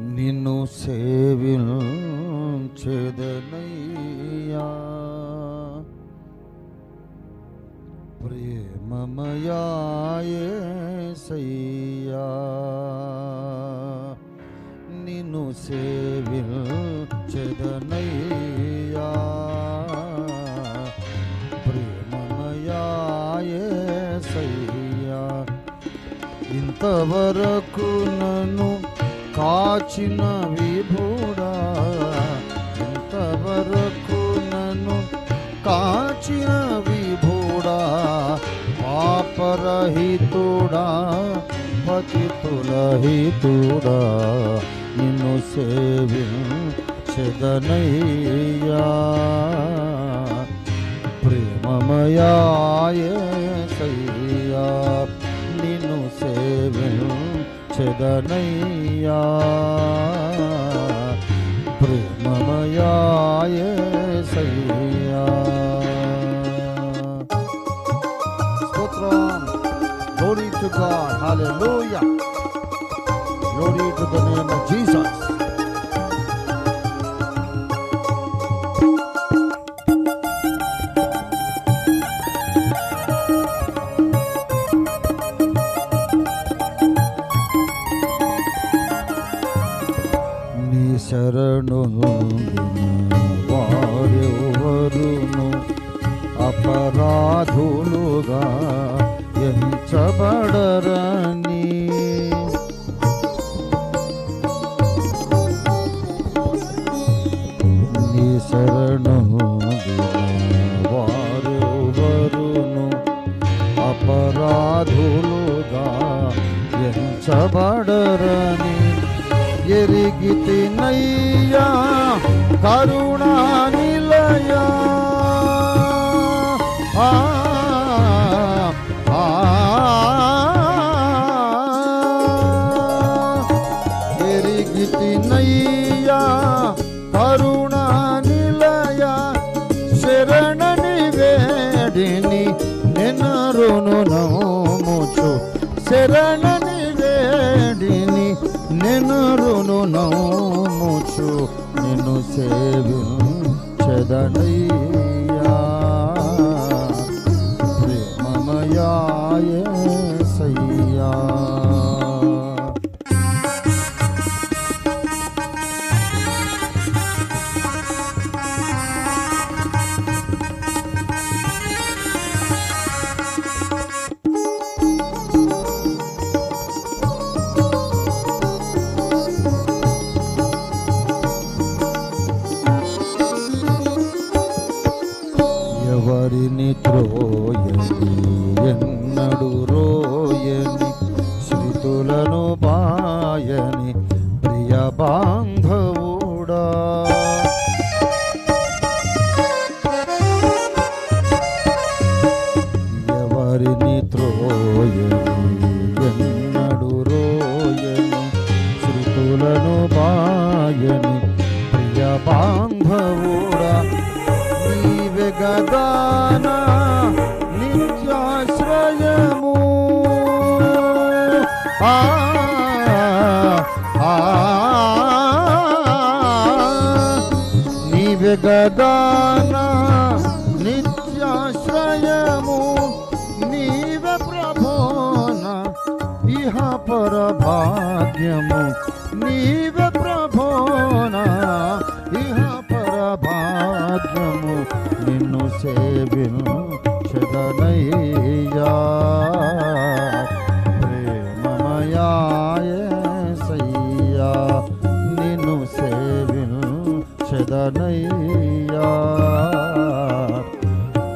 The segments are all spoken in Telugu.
నిన్ను సేవించెదనయ్యా. ప్రేమమయాసయ్యా నిన్ను సేవించెదనయ్యా. ప్రేమమయాసయ్యా ఇంతవరకు నన్ను కాచిన విభుడా ఇంతవరకు నన్ను కాచిన విభుడా పాపరహితుడా పతితులహితుడా నిన్ను సేవించెదనయ్యా. ప్రేమమయాసయ్యా నిన్ను पुछद नैया। प्रेम प्रेममयाय सही। శరణు వారెవరును అపరాధులుగా ఎంచబడరని. నీ శరణు వారెవరును అపరాధులుగా ఎంచబడరని. ఎరిగితి నయ్యా కరుణానిలయా ఆ, ఎరిగితి నయ్యా కరుణా శరణని వేడిని నెనరును నమోచు శరణని నెనరును నమోచు నిన్ను సేవించదనయ్యా శృతులను బాయని ప్రియ బాంధవుడా. ఎవరిని త్రోయని జగదాన నిత్యాశ్రయము నీవే ప్రభోన ఇహ పర భాగ్యము నీవే సేవించదనయ్యా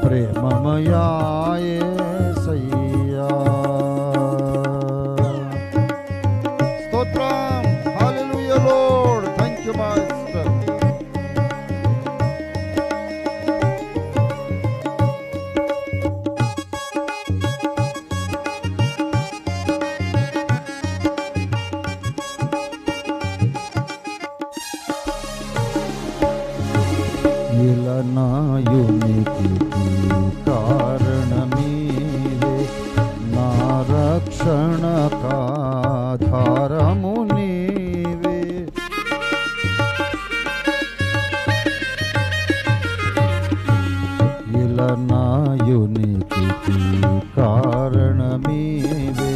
ప్రేమమయా రక్షణ కాధారము నీవే. ఇలా నాయునికి కారణమీవే.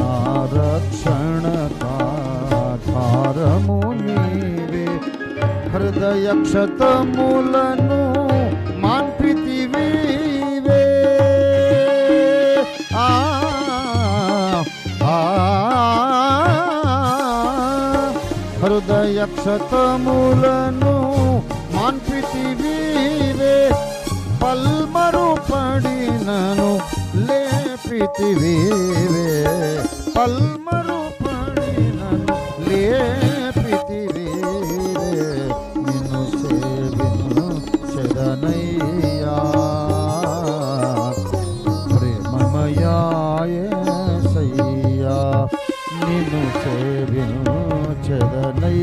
నా రక్షణ కాధారము నీవే. హృదయ క్షతములను హృదయ క్షతములను మాన్పితివీవే పల్మరు పడినను లేపితివీవే పల్మరు పడినను சரணை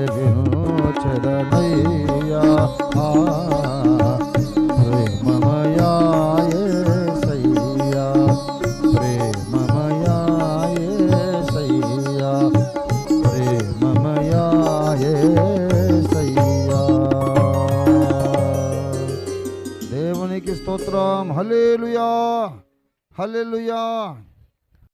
विमोचदैया हाँ, प्रेममयाय सैया। प्रेममयाय सैया। प्रेममयाय सैया। देवनिक स्तोत्रम। हले लुया हले लुया